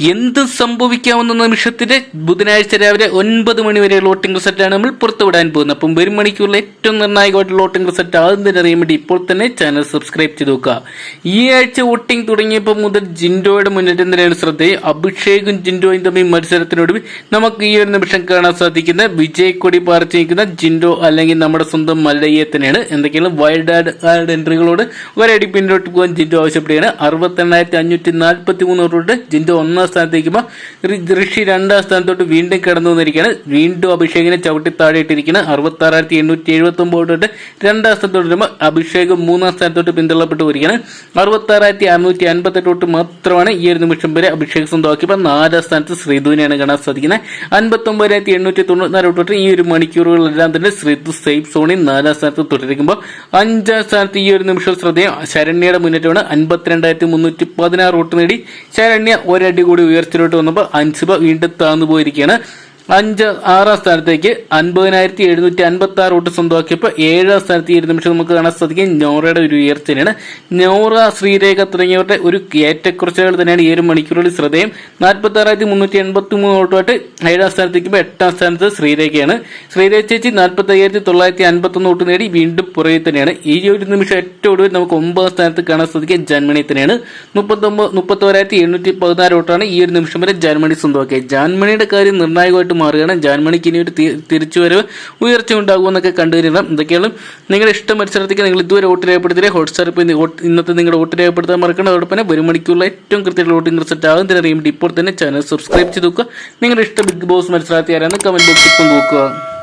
എന്ത് സംഭവിക്കാവുന്ന നിമിഷത്തിന്റെ ബുധനാഴ്ച രാവിലെ ഒൻപത് മണി വരെ ലോട്ടിംഗ് റിസൾട്ടാണ് നമ്മൾ പുറത്തുവിടാൻ പോകുന്നത്. അപ്പം വരും മണിക്കൂറിൽ ഏറ്റവും നിർണായകമായിട്ട് ലോട്ടിംഗ് റിസൾട്ട് ആകുന്നതിന് അറിയാൻ വേണ്ടി ഇപ്പോൾ തന്നെ ചാനൽ സബ്സ്ക്രൈബ് ചെയ്ത് നോക്കുക. ഈ ആഴ്ച വോട്ടിംഗ് തുടങ്ങിയപ്പോൾ മുതൽ ജിൻഡോയുടെ മുന്നേറ്റം തന്നെയാണ് ശ്രദ്ധയെ അഭിഷേകും ജിൻഡോയും തമ്മിൽ മത്സരത്തിനൊടുവിൽ നമുക്ക് ഈ ഒരു നിമിഷം കാണാൻ സാധിക്കുന്ന വിജയക്കൊടി പാർച്ചു നിൽക്കുന്ന ജിൻഡോ അല്ലെങ്കിൽ നമ്മുടെ സ്വന്തം മല്ലയ്യെ തന്നെയാണ്. എന്തൊക്കെയാണ്? വൈൽഡ് ആഡ് ആഡ് എൻട്രികളോട് ഒരടി പിന്നോട്ട് പോകാൻ ജിൻഡോ ആവശ്യപ്പെടുകയാണ്. അറുപത്തെണ്ണായിരത്തി അഞ്ഞൂറ്റി നാൽപ്പത്തി മൂന്ന് ജിൻഡോ ഒന്നാം സ്ഥാനത്തേക്കുമ്പോൾ ഋഷി രണ്ടാം സ്ഥാനത്തോട്ട് വീണ്ടും കടന്നു വന്നിരിക്കുകയാണ്. വീണ്ടും അഭിഷേകിനെ ചവിട്ടി താഴെയിട്ടിരിക്കുകയാണ് അറുപത്തി ആറായിരത്തി എണ്ണൂറ്റി എഴുപത്തി ഒമ്പത് തൊട്ട് രണ്ടാം സ്ഥാനത്തോട്ട് വരുമ്പോൾ അഭിഷേക് മൂന്നാം സ്ഥാനത്തോട്ട് പിന്തള്ളപ്പെട്ട് വരികയാണ്. അറുപത്തി ആറായിരത്തി അറുന്നൂറ്റി അൻപത്തെട്ട് തൊട്ട് മാത്രമാണ് ഈ ഒരു നിമിഷം വരെ അഭിഷേക് സ്വന്തമാക്കിയപ്പോൾ നാലാം സ്ഥാനത്ത് ശ്രീധുവിനെയാണ് കാണാൻ സാധിക്കുന്നത്. അൻപത്തി ഒമ്പതിനായിരത്തി എണ്ണൂറ്റി തൊണ്ണൂറ്റിനാല് തൊട്ട് ഈ ഒരു മണിക്കൂറുകളെല്ലാം തന്നെ ശ്രീധു സേഫ് സോണിൽ നാലാം സ്ഥാനത്ത് തുടരുമ്പോൾ അഞ്ചാം സ്ഥാനത്ത് ഈ ഒരു നിമിഷം ശ്രദ്ധേയം ശരണ്യയുടെ മുന്നേറ്റമാണ്. അൻപത്തിരണ്ടായിരത്തി മുന്നൂറ്റി പതിനാറ് വോട്ട് നേടി ശരണ്യ ഒരടി കൂടി ഉയർച്ചയിലോട്ട് വന്നപ്പോൾ അൻസിബ വീണ്ടും താന്നു പോയിരിക്കുകയാണ്. അഞ്ച് ആറാം സ്ഥാനത്തേക്ക് അൻപതിനായിരത്തി എഴുന്നൂറ്റി അൻപത്തി ആറ് വോട്ട് സ്വന്തമാക്കിയപ്പോൾ ഏഴാം സ്ഥാനത്ത് ഈ ഒരു നിമിഷം നമുക്ക് കാണാൻ സാധിക്കും. നോറയുടെ ഒരു ഉയർച്ചയാണ് നോറ ശ്രീരേഖ തുടങ്ങിയവരുടെ ഒരു ഏറ്റക്കുറച്ചുകൾ തന്നെയാണ് ഈ ഒരു മണിക്കൂറിൽ ശ്രദ്ധേയം. നാൽപ്പത്തി ആറായിരത്തി മുന്നൂറ്റി എൺപത്തി മൂന്ന് വോട്ടുമായിട്ട് ഏഴാം സ്ഥാനത്തേക്ക് എട്ടാം സ്ഥാനത്ത് ശ്രീരേഖയാണ്. ശ്രീരേഖ ചേച്ചി നാൽപ്പത്തി അയ്യായിരത്തി തൊള്ളായിരത്തി അൻപത്തി ഒന്ന് വോട്ട് നേടി വീണ്ടും പുറകെ തന്നെയാണ്. ഈ ഒരു നിമിഷം ഏറ്റവും ഒടുവിൽ നമുക്ക് ഒമ്പതാം സ്ഥാനത്ത് കാണാൻ സാധിക്കുക ജന്മണി തന്നെയാണ്. മുപ്പത്തൊമ്പത് മുപ്പത്തോരായിരത്തി എണ്ണൂറ്റി പതിനാല് വോട്ടാണ് ഈ ഒരു നിമിഷം വരെ ജർമ്മനി സ്വന്തമാക്കിയത്. ജർമ്മനിയുടെ കാര്യം നിർണായകമായിട്ട് മാറുകയാണ്. ജാൻമണിക്ക് ഇനി ഒരു തിരിച്ചുവരവ് ഉയർച്ച ഉണ്ടാകുമെന്നൊക്കെ കണ്ടുവരണം എന്തൊക്കെയാണ്? നിങ്ങളുടെ ഇഷ്ട മത്സരത്തേക്ക് നിങ്ങൾ ഇതുവരെ വോട്ട് രേഖപ്പെടുത്തിയ ഹോട്ട്സ്റ്റാർ ഇപ്പോൾ ഇന്ന് ഇന്നത്തെ നിങ്ങളുടെ വോട്ട് രേഖപ്പെടുത്താൻ മറക്കണം അതോടൊപ്പം തന്നെ ഒരു ഏറ്റവും കൃത്യമായിട്ടുള്ള വോട്ടിംഗ് റിസൾട്ട് ആകും. തന്നെ അറിയുമ്പോൾ ഇപ്പോൾ തന്നെ ചാനൽ സബ്സ്ക്രൈബ് ചെയ്ത് നോക്കുക. നിങ്ങളുടെ ഇഷ്ട ബിഗ് ബോസ് മത്സരാർത്ഥി ആരാന്ന് കമന്റ് ബോക്സിൽ നോക്കുക.